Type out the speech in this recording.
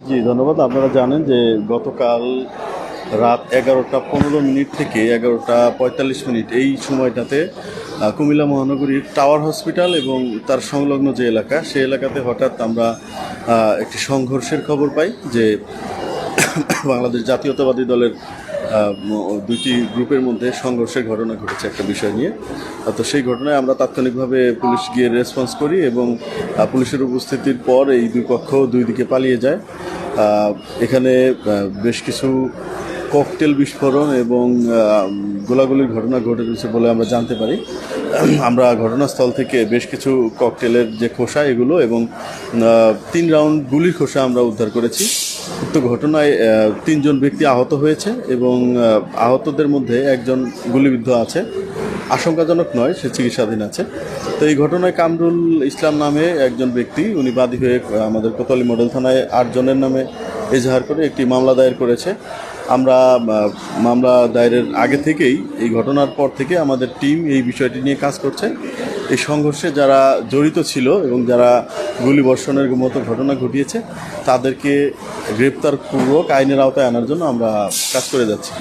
জি, ধন্যবাদ। আপনারা জানেন যে গতকাল রাত এগারোটা পনেরো মিনিট থেকে এগারোটা পঁয়তাল্লিশ মিনিট এই সময়টাতে কুমিল্লা মহানগরীর টাওয়ার হসপিটাল এবং তার সংলগ্ন যে এলাকা, সেই এলাকাতে হঠাৎ আমরা একটি সংঘর্ষের খবর পাই যে বাংলাদেশ জাতীয়তাবাদী দলের দুইটি গ্রুপের মধ্যে সংঘর্ষের ঘটনা ঘটেছে একটা বিষয় নিয়ে। তো সেই ঘটনায় আমরা তাৎক্ষণিকভাবে পুলিশ গিয়ে রেসপন্স করি এবং পুলিশের উপস্থিতির পর এই দুই পক্ষ দুই দিকে পালিয়ে যায়। এখানে বেশ কিছু ককটেল বিস্ফোরণ এবং গোলাগুলির ঘটনা ঘটে ঘটেছে বলে আমরা জানতে পারি। আমরা ঘটনাস্থল থেকে বেশ কিছু ককটেলের যে খোসা এগুলো এবং তিন রাউন্ড গুলির খোসা আমরা উদ্ধার করেছি। উক্ত ঘটনায় তিনজন ব্যক্তি আহত হয়েছে এবং আহতদের মধ্যে একজন গুলিবিদ্ধ আছে। আশঙ্কাজনক নয়, সে চিকিৎসাধীন আছে। তো এই ঘটনায় কামরুল ইসলাম নামে একজন ব্যক্তি, উনি বাদী হয়ে আমাদের কোতোয়ালি মডেল থানায় আটজনের নামে এজাহার করে একটি মামলা দায়ের করেছে। আমরা মামলা দায়েরের আগে থেকেই এই ঘটনার পর থেকে আমাদের টিম এই বিষয়টি নিয়ে কাজ করছে। এই সংঘর্ষে যারা জড়িত ছিল এবং যারা গুলিবর্ষণের মতো ঘটনা ঘটিয়েছে তাদেরকে গ্রেপ্তারপূর্বক আইনের আওতায় আনার জন্য আমরা কাজ করে যাচ্ছি।